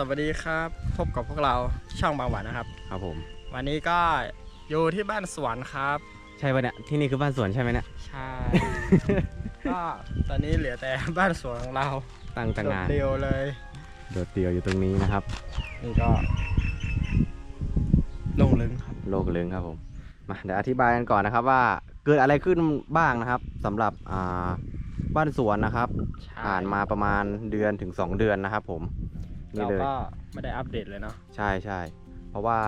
สวัสดีครับพบกับพวกเราช่องบางหวานนะครับ ครับผม วันนี้ก็อยู่ที่บ้านสวนครับ ใช่ปะเนี่ยที่นี่คือบ้านสวนใช่ไหมเนี่ยใช่ ก็ตอนนี้เหลือแต่บ้านสวนของเราตั้งตั้งนานโดดเดียวเลย โดดเดียวอยู่ตรงนี้นะครับ นี่ก็ลงลึงครับโลกลึงครับผมมาเดี๋ยวอธิบายกันก่อนนะครับว่าเกิดอะไรขึ้นบ้างนะครับสำหรับอ่าบ้านสวนนะครับใช่ผ่านมาประมาณเดือนถึง 2 เดือนนะครับผม นี่เราเลย ก็ไม่ได้อัปเดตเลยเนาะใช่ใช่เพราะว่า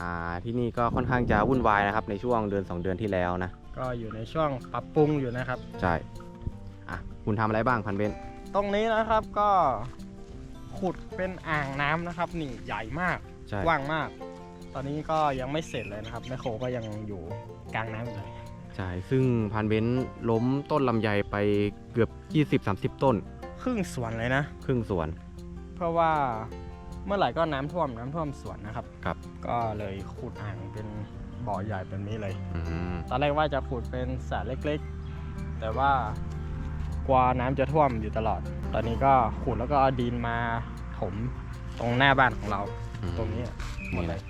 อ่าที่นี่ก็ค่อนข้างจะวุ่นวายนะครับในช่วงเดือน2เดือนที่แล้วนะก็อยู่ในช่วงปรับปรุงอยู่นะครับ ใช่อะคุณทำอะไรบ้างพันเบนตรงนี้นะครับก็ขุดเป็นอ่างน้ำนะครับนี่ใหญ่มากใช่กว้างมาก ตอนนี้ก็ยังไม่เสร็จเลยนะครับแมคโครก็ยังอยู่กลางน้ำอยู่เลยใช่ซึ่งพันเบนล้มต้นลำไยไปเกือบ 20-30 ต้น ครึ่งสวนเลยนะ ครึ่งสวน เพราะว่าเมื่อไหร่ก็น้ำท่วมน้ำท่วมสวนนะครับครับ ก็เลยขุดอ่างเป็นบ่อใหญ่แบบนี้เลยอืมตอนแรกว่าจะขุดเป็นสระเล็กๆ แต่ว่ากลัวน้ำจะท่วมอยู่ตลอด ตอนนี้ก็ขุดแล้วก็เอาดินมาถมตรงหน้าบ้านของเรา ตรงนี้หมดเลย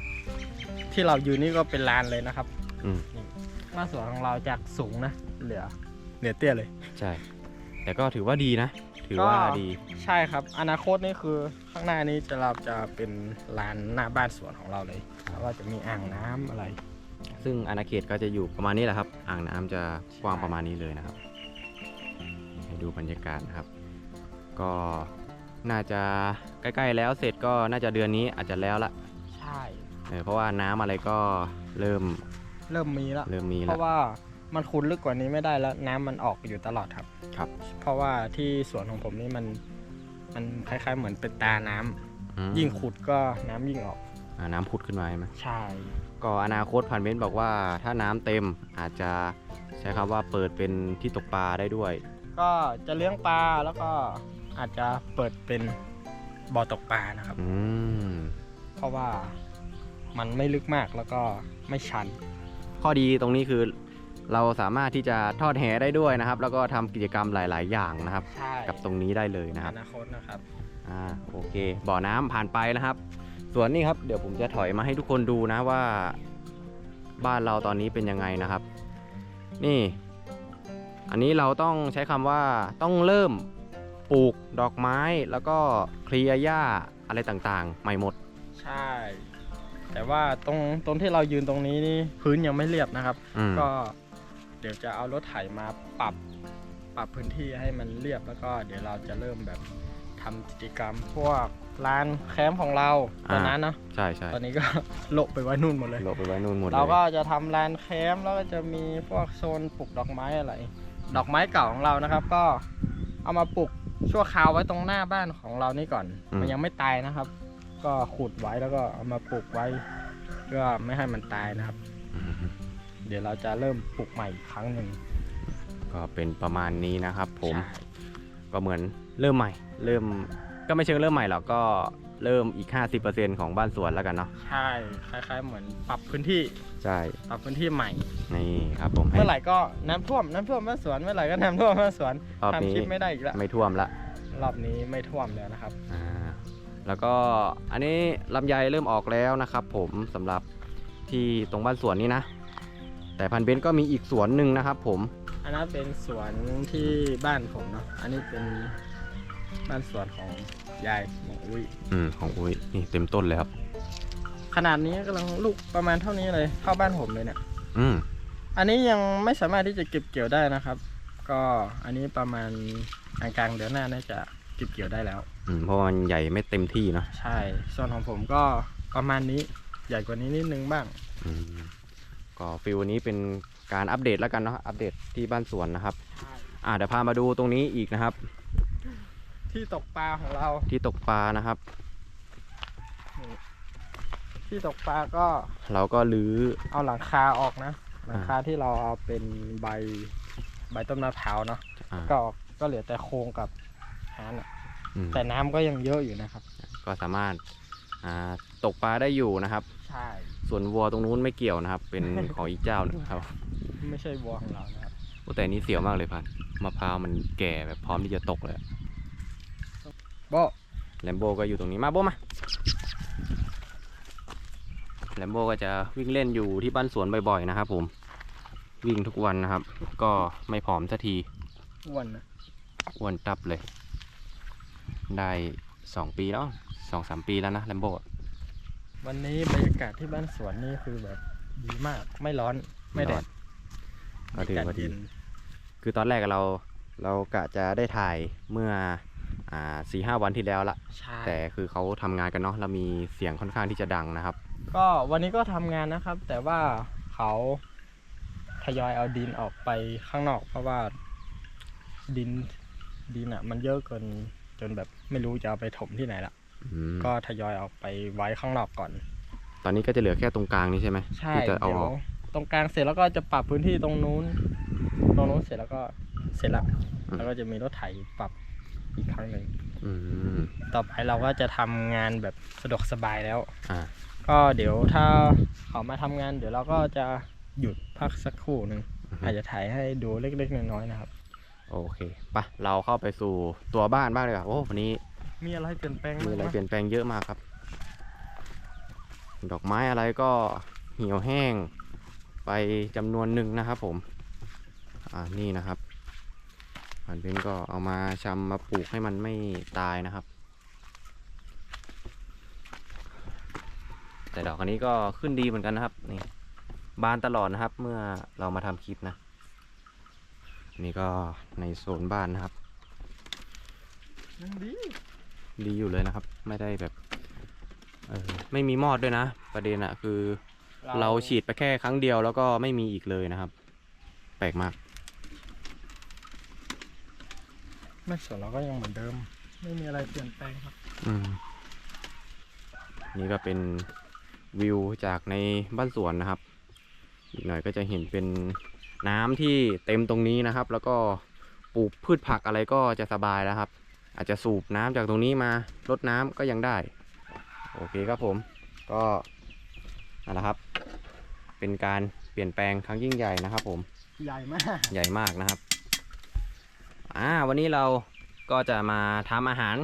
ที่เราอยู่นี่ก็เป็นลานเลยนะครับอืมนี่บ้านสวนของเราจากสูงนะเหลือเหลือเตี้ยเลย ใช่ แต่ก็ถือว่าดีนะ ถือว่าก็ดี ใช่ครับ อนาคตนี่คือข้างหน้านี้จะเราจะเป็นลานหน้าบ้านสวนของเราเลยแล้วก็จะมีอ่างน้ำอะไร ซึ่งอาณาเขตก็จะอยู่ประมาณนี้แหละครับ อ่างน้ำจะกว้างประมาณนี้เลยนะครับ ให้ดูบรรยากาศนะครับ ก็น่าจะใกล้ๆแล้วเสร็จก็น่าจะเดือนนี้อาจจะแล้วละใช่เออเพราะว่าน้ำอะไรก็เริ่มเริ่มมีแล้วเริ่มมีเพแล้วราะว่า มันขุดลึกกว่านี้ไม่ได้แล้วน้ำมันออกอยู่ตลอดครับ ครับ เพราะว่าที่สวนของผมนี่มัน มันคล้าย ๆ เหมือนเป็นตาน้ำอืมยิ่งขุดก็น้ำยิ่งออกอ่าน้ำพุดขึ้นมาใช่ไหมใช่ ก็อนาคตพันเบนบอกว่าถ้าน้ำเต็มอาจจะใช้คำว่าเปิดเป็นที่ตกปลาได้ด้วย ก็จะเลี้ยงปลาแล้วก็อาจจะเปิดเป็นบ่อตกปลานะครับ อืมเพราะว่ามันไม่ลึกมากแล้วก็ไม่ชัน ข้อดีตรงนี้คือ เราสามารถที่จะทอดแหได้ด้วยนะครับ แล้วก็ทำกิจกรรมหลาย ๆ อย่างนะครับ ใช่กับตรงนี้ได้เลยนะครับ อนาคตนะครับอ่าโอเค บ่อน้ำผ่านไปนะครับ ส่วนนี้ครับเดี๋ยวผมจะถอยมาให้ทุกคนดูนะว่า บ้านเราตอนนี้เป็นยังไงนะครับ นี่ อันนี้เราต้องใช้คำว่าต้องเริ่มปลูกดอกไม้แล้วก็เคลียร์หญ้าอะไรต่างๆ ใหม่หมด ใช่ แต่ว่าตรงตรงที่เรายืนตรงนี้นี่พื้นยังไม่เรียบนะครับ อืมก็ เดี๋ยวจะเอารถไถมาปรับปรับพื้นที่ให้มันเรียบแล้วก็เดี๋ยวเราจะเริ่มแบบทำกิจกรรมพวกร้านแคมป์ของเราตอนนั้นเนาะใช่ใช่ตอนนี้ก็โละไปไว้นู่นหมดเลยโลบไปไว้นู่นหมดเลยเราก็จะทำร้านแคมป์แล้วก็จะมีพวกโซนปลูกดอกไม้อะไร ดอกไม้เก่าของเรานะครับ ก็เอามาปลูกชั่วคราวไว้ตรงหน้าบ้านของเรานี่ก่อน มันยังไม่ตายนะครับ ก็ขุดไว้แล้วก็เอามาปลูกไว้เพื่อไม่ให้มันตายนะครับอืม เดี๋ยวเราจะเริ่มปลูกใหม่อีกครั้งหนึ่งก็เป็นประมาณนี้นะครับผมใช่ก็เหมือนเริ่มใหม่ เริ่มก็ไม่เชิงเริ่มใหม่หรอกก็เริ่มอีก 50%ของบ้านสวนแล้วกันเนาะใช่ คล้ายๆ เหมือนปรับพื้นที่ใช่ปรับพื้นที่ใหม่ นี่ครับผมให้เมื่อไหร่ก็น้ำท่วมน้ำท่วมบ้านสวนเมื่อไหร่ก็น้ำท่วมบ้านสวนรอบนี้ทำคลิปไม่ได้อีกแล้วไม่ท่วมละรอบนี้ไม่ท่วมแล้วนะครับ อ่าแล้วก็อันนี้ลำไยเริ่มออกแล้วนะครับผมสำหรับที่ตรงบ้านสวนนี้นะ แต่พันเบนก็มีอีกสวนหนึ่งนะครับ ผม อันนั้นเป็นสวนที่บ้านผมเนาะ อันนี้เป็นบ้านสวนของยายหมออุ้ย อืมของอุ้ยนี่เต็มต้นเลยครับ ขนาดนี้กำลังลูกประมาณเท่านี้เลยเท่าบ้านผมเลยเนี่ย อืมอันนี้ยังไม่สามารถที่จะเก็บเกี่ยวได้นะครับ ก็อันนี้ประมาณกลางๆเดือนหน้าน่าจะเก็บเกี่ยวได้แล้ว อืมเพราะว่ามันใหญ่ไม่เต็มที่เนาะ ใช่ ส่วนของผมก็ประมาณนี้ ใหญ่กว่านี้นิดนึงบ้าง อืม ก็ฟิลวันนี้เป็นการอัปเดตแล้วกันเนาะอัปเดตที่บ้านสวนนะครับ อ่าเดี๋ยวพามาดูตรงนี้อีกนะครับ ที่ตกปลาของเรา ที่ตกปลานะครับ ที่ตกปลาก็เราก็ลื้อเอาหลังคาออกนะหลังคาที่เราเอาเป็นใบใบต้นมะพร้าวเนาะอ่าก็ออกก็เหลือแต่โครงกับหางอะอืมแต่น้ำก็ยังเยอะอยู่นะครับ ก็สามารถอ่าตกปลาได้อยู่นะครับ ใช่ ส่วนวัวตรงนู้นไม่เกี่ยวนะครับ เป็นของอีกเจ้าหนึงครับ ไม่ใช่วัวของเรานะครับโอ้แต่อันนี้เสียวมากเลยพันมะพร้าวมันแก่แบบพร้อมที่จะตกเลยอะโบแลมโบก็อยู่ตรงนี้มาโบมาแลมโบก็จะวิ่งเล่นอยู่ที่บ้านสวนบ่อยๆนะครับ ผม วิ่งทุกวันนะครับ ก็ไม่ผอมสักทีอ้วนนะอ้วนตับเลย ได้สองปีแล้วสองสามปีแล้วนะแลมโบ วันนี้บรรยากาศที่บ้านสวนนี่คือแบบดีมากไม่ร้อนไม่แดดก็ถือว่าดีเย็นคือตอนแรกเราเรากะจะได้ถ่ายเมื่ออ่าสี่ห้าวันที่แล้วละใช่แต่คือเขาทำงานกันเนาะแล้วมีเสียงค่อนข้างที่จะดังนะครับ ก็วันนี้ก็ทำงานนะครับ แต่ว่าเขาทยอยเอาดินออกไปข้างนอก เพราะว่าดินดินอะ มันเยอะเกินจนแบบไม่รู้จะเอาไปถมที่ไหนละ อืมก็ทยอยออกไปไว้ข้างนอกก่อน ตอนนี้ก็จะเหลือแค่ตรงกลางนี่ใช่ไหมใช่ที่จะเอาเดี๋ยอวอกตรงกลางเสร็จแล้วก็จะปรับพื้นที่ตรงนู้น ตรงนู้นเสร็จแล้วก็เสร็จละแล้วก็จะมีรถไถปรับอีกครั้งหนึ่งอืมต่อไปเราก็จะทำงานแบบสะดวกสบายแล้ว อ่าก็เดี๋ยวถ้าเขามาทำงาน เดี๋ยวเราก็จะหยุดพักสักครู่หนึ่งอือฮึอาจจะถ่ายให้ดูเล็กๆน้อยๆนะครับ โอเคปะเราเข้าไปสู่ตัวบ้านบ้างเลยอะโอ้วันนี้ มีอะไรเปลี่ยนแปลงมีบ้างอะไรไหมเปลี่ยนแปลงเยอะมากครับ ดอกไม้อะไรก็เหี่ยวแห้ง ไปจำนวนหนึ่งนะครับ ผม อ่านี่นะครับอันเป็นก็เอามาชำมาปลูกให้มันไม่ตายนะครับ แต่ดอกอันนี้ก็ขึ้นดีเหมือนกันนะครับนี่บานตลอดนะครับ เมื่อเรามาทำคลิปนะ นี่ก็ในโซนบ้านนะครับยังดี ดีอยู่เลยนะครับ ไม่ได้แบบเออไม่มีมอดด้วยนะ ประเด็นอะคือ เราฉีดไปแค่ครั้งเดียวแล้วก็ไม่มีอีกเลยนะครับ แปลกมากไม่ส่วนเราก็ยังเหมือนเดิม ไม่มีอะไรเปลี่ยนแปลงครับ อืม นี่ก็เป็นวิวจากในบ้านสวนนะครับ อีกหน่อยก็จะเห็นเป็นน้ำที่เต็มตรงนี้นะครับ แล้วก็ปลูกพืชผักอะไรก็จะสบายแล้วครับ อาจจะสูบน้ำจากตรงนี้มารดน้ำก็ยังได้ โอเคครับผมก็นั่นแหละครับ เป็นการเปลี่ยนแปลงครั้งยิ่งใหญ่นะครับ ผมใหญ่มากใหญ่มากนะครับอ่าวันนี้เราก็จะมาทำอาหาร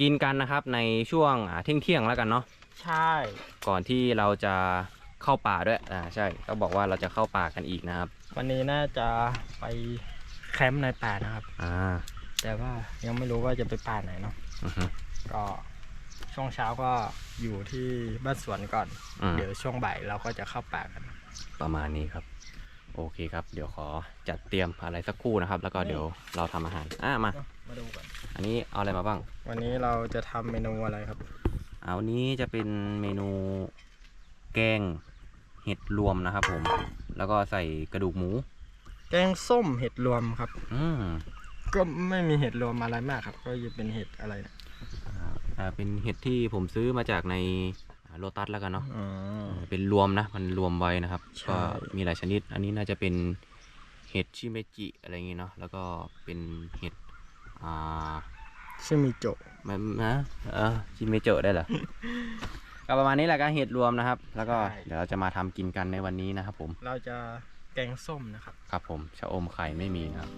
กินกันนะครับ ในช่วงเที่ยงเที่ยงๆแล้วกันเนาะใช่ ก่อนที่เราจะเข้าป่าด้วยอ่าใช่ต้องบอกว่าเราจะเข้าป่ากันอีกนะครับ วันนี้น่าจะไปแคมป์ในป่านะครับ อ่า แต่ว่ายังไม่รู้ว่าจะไปป่าไหนเนาะอือฮึ ก็ช่วงเช้าก็อยู่ที่บ้านสวนก่อน อืม เดี๋ยวช่วงบ่ายเราก็จะเข้าป่ากัน ประมาณนี้ครับ โอเคครับ เดี๋ยวขอจัดเตรียมอะไรสักครู่นะครับ แล้วก็เดี๋ยวเราทำอาหารอ่ามา มาดูกัน อันนี้เอาอะไรมาบ้างวันนี้เราจะทำเมนูอะไรครับ เอาวันนี้จะเป็นเมนูแกงเห็ดรวมนะครับ ผม แล้วก็ใส่กระดูกหมู แกงส้มเห็ดรวมครับ อืม ก็ไม่มีเห็ดรวมอะไรมากครับ ก็จะเป็นเห็ดอะไรนะอ่าเป็นเห็ดที่ผมซื้อมาจากในโลตัสแล้วกันเนาะอ๋อ เออเป็นรวมนะ มันรวมไว้นะครับ ใช่ ก็มีหลายชนิด อันนี้น่าจะเป็นเห็ดชิเมจิอะไรอย่างงี้เนาะแล้วก็เป็นเห็ดอ่าชิมิโจมันนะเออชิเมเจอได้เหรอ ก็ประมาณนี้แหละก็เห็ดรวมนะครับ แล้วก็เดี๋ยวเราจะมาทำกินกันในวันนี้นะครับผม เราจะแกงส้มนะครับ ครับผมชะอมไข่ไม่มีนะครับ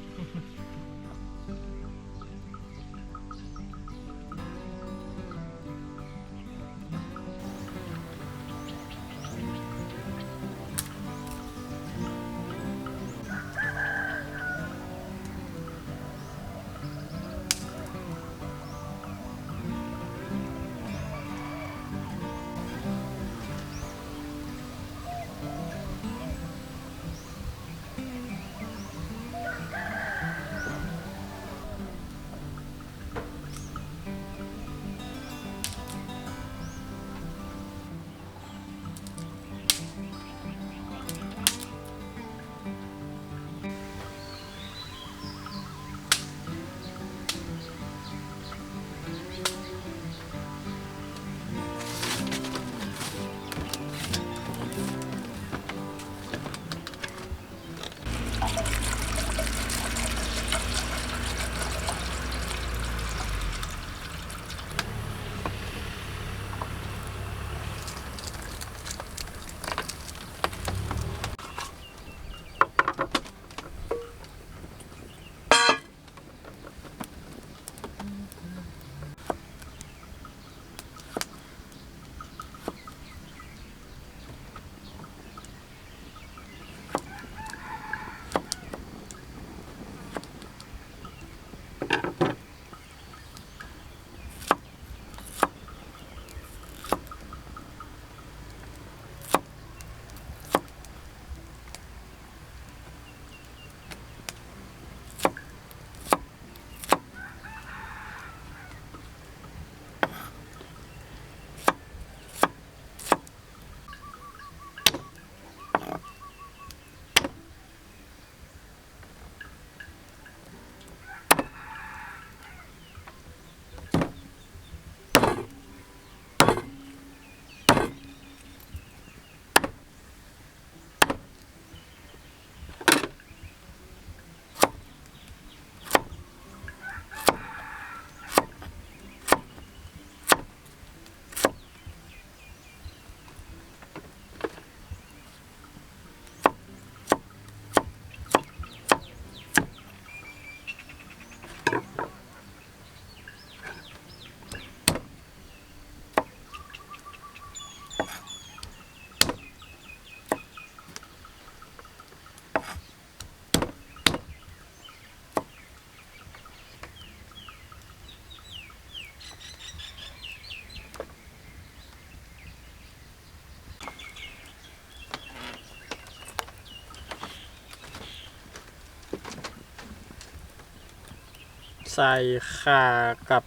ใส่ข่ากับ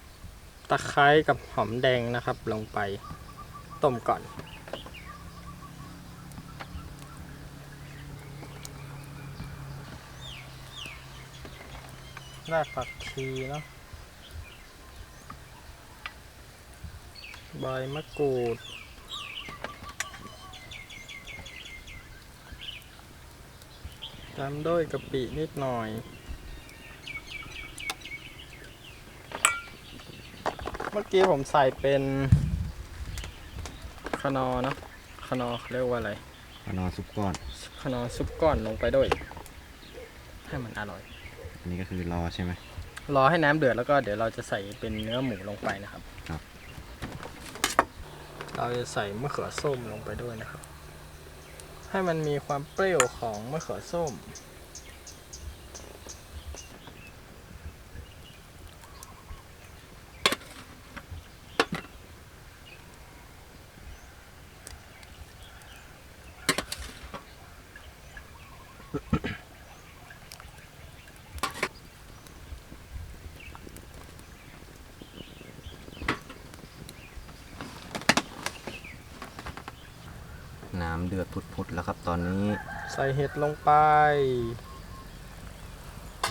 ตะไคร้กับหอมแดงนะครับ ลงไปต้มก่อน รากผักชีเนาะใบมะกรูด ตามด้วยกะปินิดหน่อย เมื่อกี้ผมใส่เป็นคนอเนอะคนอเขาเรียกว่าอะไรขนอซุปก้อน คนอซุปก้อนลงไปด้วย ให้มันอร่อย อันนี้ก็คือรอใช่ไหม รอให้น้ำเดือดแล้วก็เดี๋ยวเราจะใส่เป็นเนื้อหมูลงไปนะครับ ครับ เราจะใส่มะเขือส้มลงไปด้วยนะครับ ให้มันมีความเปรี้ยวของมะเขือส้ม น้ำเดือดพุดๆแล้วครับตอนนี้ใส่เห็ดลงไป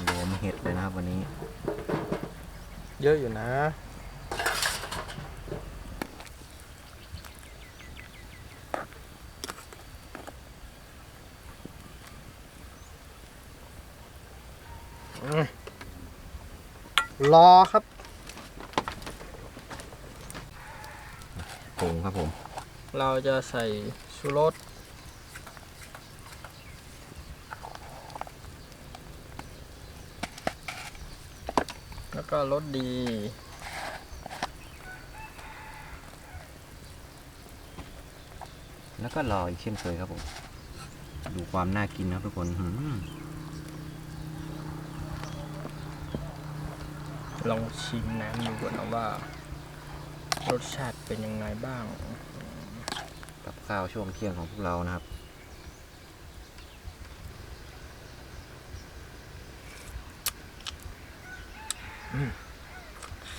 รวมเห็ดเลยนะครับวันนี้ เยอะอยู่นะอืมรอครับผงครับผม เราจะใส่ ชูรสแล้วก็รสดี แล้วก็รออีกเช่นเคยครับผม ดูความน่ากินนะครับทุกคนหืมลองชิมน้ำดูก่อนนะว่า รสชาติเป็นยังไงบ้าง กับข้าวช่วงเที่ยงของพวกเรานะครับ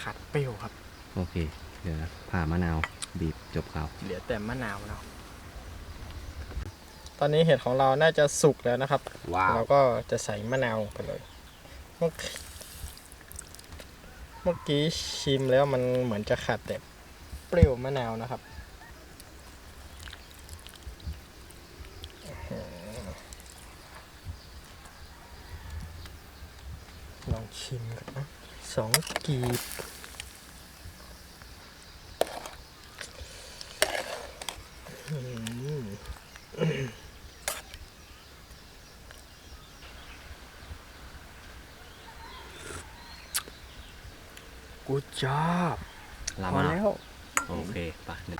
ขัดเปรี้ยวครับ โอเค เดี๋ยวผ่ามะนาวบีบจบข่าวเหลือแต่มะนาวเนาะตอนนี้เห็ดของเราน่าจะสุกแล้วนะครับ ว้าว เราก็จะใส่มะนาวลงไปเลย เมื่อกี้เมื่อกี้ชิมแล้วมันเหมือนจะขาดแต่เปรี้ยวมะนาวนะครับอื้อหือลอง ชิมกันนะสองกีบอื้อหือกูจอบลาพอมาแล้ว โอเคไป่ะนึก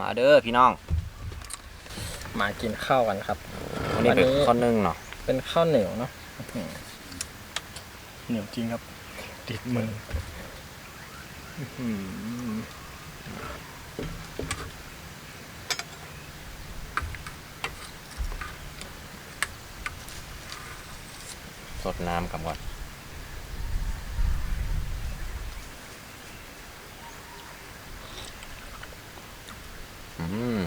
มาเด้อพี่น้อง มากินข้าวกันครับ วันนี้เป็นวันนี้ ข้อนึ่งเนาะเป็นข้าวเหนียวเนาะอื้อหือเหนียวจริงครับติดมืออื้อหือสดน้ำกับก่อน อืม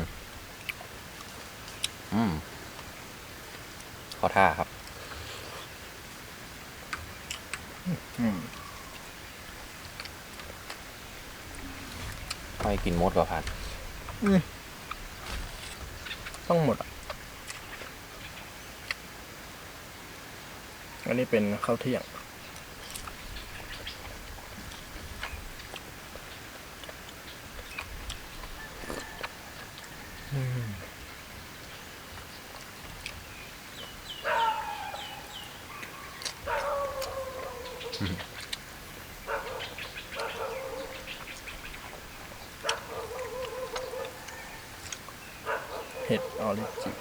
อืมขอท่าครับ อืมให้กินมดกว่าพันต้องหมดอะอันนี้เป็นข้าวเที่ยง อืมเห็ดออริจิน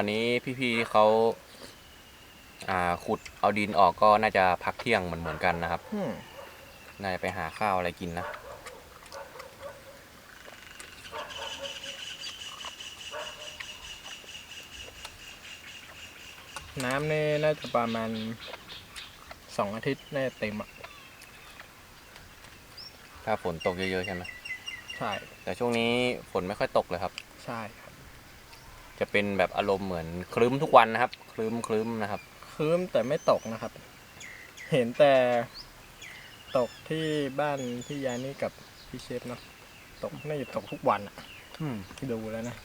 อนนี้ พี่ๆเขาอ่าขุดเอาดินออกก็น่าจะพักเที่ยงเหมือนเหมือนกันนะครับอืมน่าจะไปหาข้าวอะไรกินนะน้ำนี่น่าจะประมาณสองอาทิตย์น่าจะเต็มอะถ้าฝนตกเยอะๆใช่ไหมใช่แต่ช่วงนี้ฝนไม่ค่อยตกเลยครับ ใช่ครับ จะเป็นแบบอารมณ์เหมือนคลึ้มทุกวันนะครับ คลึ้มคลึ้มนะครับคืมแต่ไม่ตกนะครับ เห็นแต่ตกที่บ้านพี่ยานี่กับพี่เชฟเนาะตกน่าจะตกทุกวันอะอืมดูแล้วนะ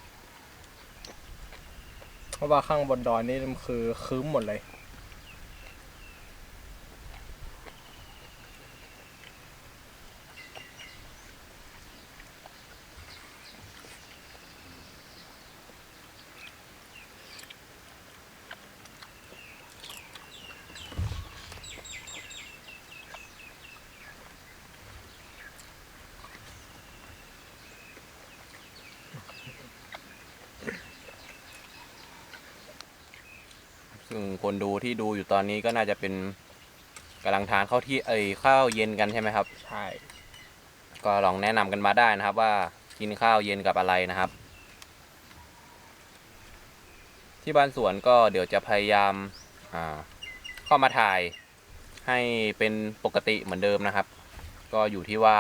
เพราะว่าข้างบนดอยนี่มันคือคืมหมดเลย ซึ่งคนดูที่ดูอยู่ตอนนี้ก็น่าจะเป็นกำลังทานข้าวที่เอ้ยข้าวเย็นกันใช่ไหมครับ ใช่ ก็ลองแนะนำกันมาได้นะครับ ว่ากินข้าวเย็นกับอะไรนะครับ ที่บ้านสวนก็เดี๋ยวจะพยายามอ่าเข้ามาถ่ายให้เป็นปกติเหมือนเดิมนะครับ ก็อยู่ที่ว่า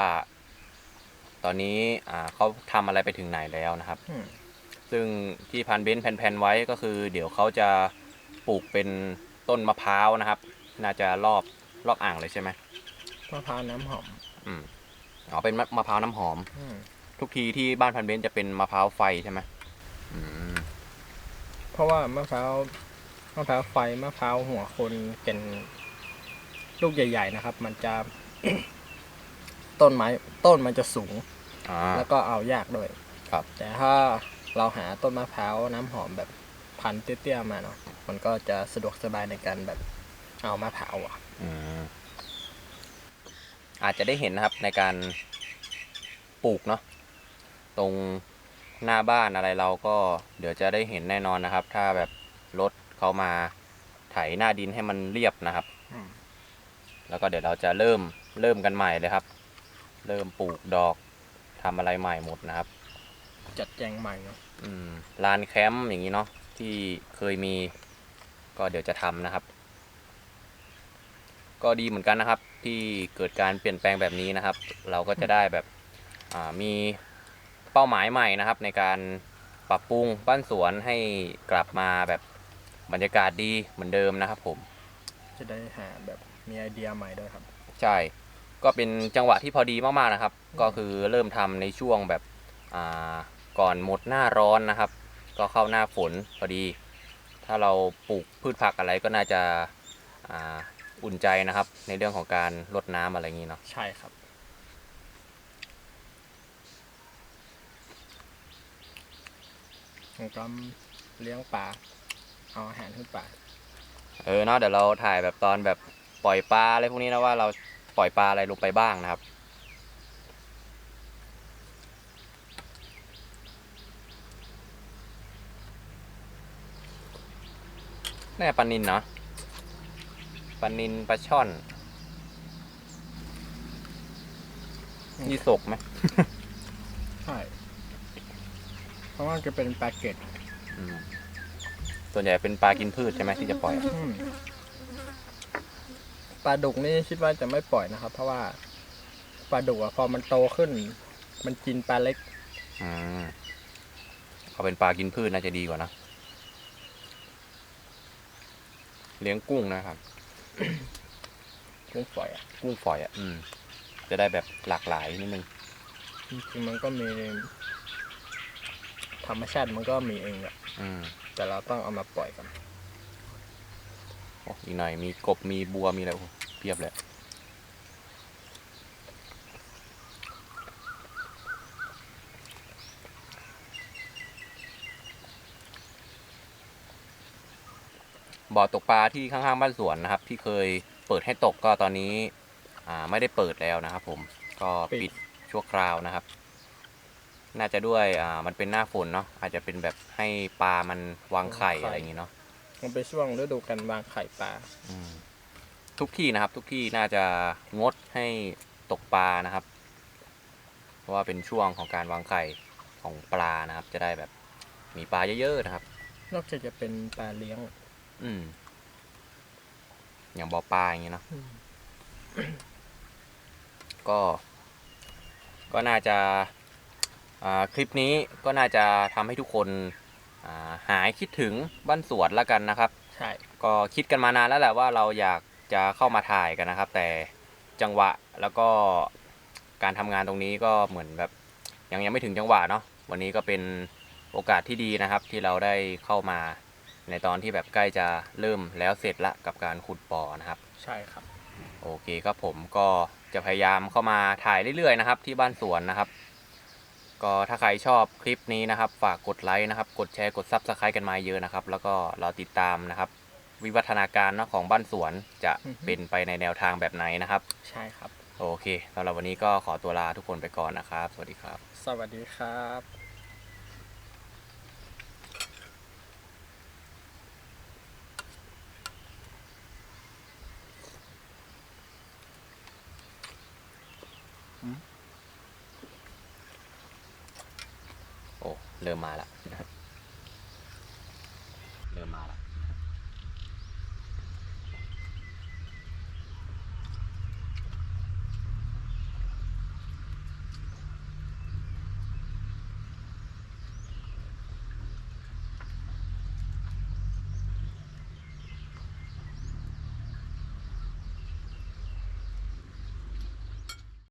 ตอนนี้อ่าเขาทำอะไรไปถึงไหนแล้วนะครับ อืมซึ่งที่พันเบนซ์แผนๆไว้ก็คือ เดี๋ยวเขาจะ ปลูกเป็นต้นมะพร้าวนะครับ น่าจะรอบรอบอ่างเลยใช่ไหมมะพร้าวน้ำหอมอืมอ๋อเป็นมะมะพร้าวน้ำหอม อืมทุกทีที่บ้านพันเบนซ์จะเป็นมะพร้าวไฟใช่ไหมอืมเพราะว่ามะพร้าวมะพร้าวไฟมะพร้าวหัวคนเป็นลูกใหญ่ ๆนะครับ มันจะ ต้นไม้ต้นมันจะสูง อ่า แล้วก็เอายากด้วยครับ แต่ถ้าเราหาต้นมะพร้าวน้ำหอมแบบ พันธุ์เตี้ยๆมาเนาะมันก็จะสะดวกสบายในการแบบเอามะพร้าวอะอืมอาจจะได้เห็นนะครับในการปลูกเนาะตรงหน้าบ้านอะไรเราก็เดี๋ยวจะได้เห็นแน่นอนนะครับ ถ้าแบบรถเขามาไถหน้าดินให้มันเรียบนะครับอืมแล้วก็เดี๋ยวเราจะเริ่มเริ่มกันใหม่เลยครับ เริ่มปลูกดอกทำอะไรใหม่หมดนะครับ จัดแจงใหม่เนาะอืมลานแคมป์อย่างนี้เนาะ ที่เคยมี ก็เดี๋ยวจะทำนะครับ ก็ดีเหมือนกันนะครับ ที่เกิดการเปลี่ยนแปลงแบบนี้นะครับ เราก็จะได้แบบอ่ามีเป้าหมายใหม่นะครับ ในการปรับปรุงบ้านสวนให้กลับมาแบบบรรยากาศดีเหมือนเดิมนะครับ ผม จะได้หาแบบมีไอเดียใหม่ด้วยครับ ใช่ ก็เป็นจังหวะที่พอดีมากๆนะครับ ก็คือเริ่มทำในช่วงแบบอ่าก่อนหมดหน้าร้อนนะครับ ก็เข้าหน้าฝนพอดี ถ้าเราปลูกพืชผักอะไรก็น่าจะอ่าอุ่นใจนะครับ ในเรื่องของการรดน้ำอะไรอย่างนี้เนาะใช่ครับ ผมก็เลี้ยงปลาเอาอาหารให้ปลาเออเนาะเดี๋ยวเราถ่ายแบบตอนแบบปล่อยปลาอะไรพวกนี้นะว่าเราปล่อยปลาอะไรลงไปบ้างนะครับ แน่ปลานินเนาะปลานินปลาช่อนยี่สกไหมใช่ เพราะว่าจะเป็นปลาเกตอืมส่วนใหญ่เป็นปลากินพืชใช่ไหมที่จะปล่อยอะอืมปลาดุกนี่คิดว่าจะไม่ปล่อยนะครับ เพราะว่าปลาดุกอะพอมันโตขึ้น มันกินปลาเล็ก อืมเอาเป็นปลากินพืชน่าจะดีกว่านะ เลี้ยงกุ้งนะครับ กุ้งฝอยอะกุ้งฝอยอะอืม จะได้แบบหลากหลายนิดนึงจริงๆมันก็มี ธรรมชาติมันก็มีเองแหละอืมแต่เราต้องเอามาปล่อยกัน โอ้อีกหน่อยมีกบมีบัวมีอะไรโอ้เพียบเลย บ่อตกปลาที่ข้างๆบ้านสวนนะครับ ที่เคยเปิดให้ตกก็ตอนนี้อ่าไม่ได้เปิดแล้วนะครับ ผมก็ปิดชั่วคราวนะครับ น่าจะด้วยอ่ามันเป็นหน้าฝนเนาะอาจจะเป็นแบบให้ปลามันวางไข่อะไรอย่างงี้เนาะมันเป็นช่วงฤดูการวางไข่ปลาอืมทุกที่นะครับ ทุกที่น่าจะงดให้ตกปลานะครับ เพราะว่าเป็นช่วงของการวางไข่ของปลานะครับ จะได้แบบมีปลาเยอะๆนะครับ นอกจากจะเป็นปลาเลี้ยง อืม อย่างบ่อปลาอย่างงี้เนาะอืมก็ ก็น่าจะอ่าคลิปนี้ก็น่าจะทำให้ทุกคนอ่าหายคิดถึงบ้านสวนแล้วกันนะครับ ใช่ ก็คิดกันมานานแล้วแหละว่าเราอยากจะเข้ามาถ่ายกันนะครับ แต่จังหวะแล้วก็การทำงานตรงนี้ก็เหมือนแบบยังยังไม่ถึงจังหวะเนาะวันนี้ก็เป็นโอกาสที่ดีนะครับ ที่เราได้เข้ามา ในตอนที่แบบใกล้จะเริ่มแล้วเสร็จละกับการขุดบ่อนะครับ ใช่ครับ โอเคครับผมก็จะพยายามเข้ามาถ่ายเรื่อยๆนะครับ ที่บ้านสวนนะครับ ก็ถ้าใครชอบคลิปนี้นะครับ ฝากกดไลค์นะครับ กดแชร์กดซับสไครต์กันมาเยอะนะครับ แล้วก็เราติดตามนะครับ วิวัฒนาการเนาะของบ้านสวนจะอือฮึ เป็นไปในแนวทางแบบไหนนะครับ ใช่ครับ โอเคสำหรับวันนี้ก็ขอตัวลาทุกคนไปก่อนนะครับ สวัสดีครับ สวัสดีครับ โอ้ เริ่มมาแล้ว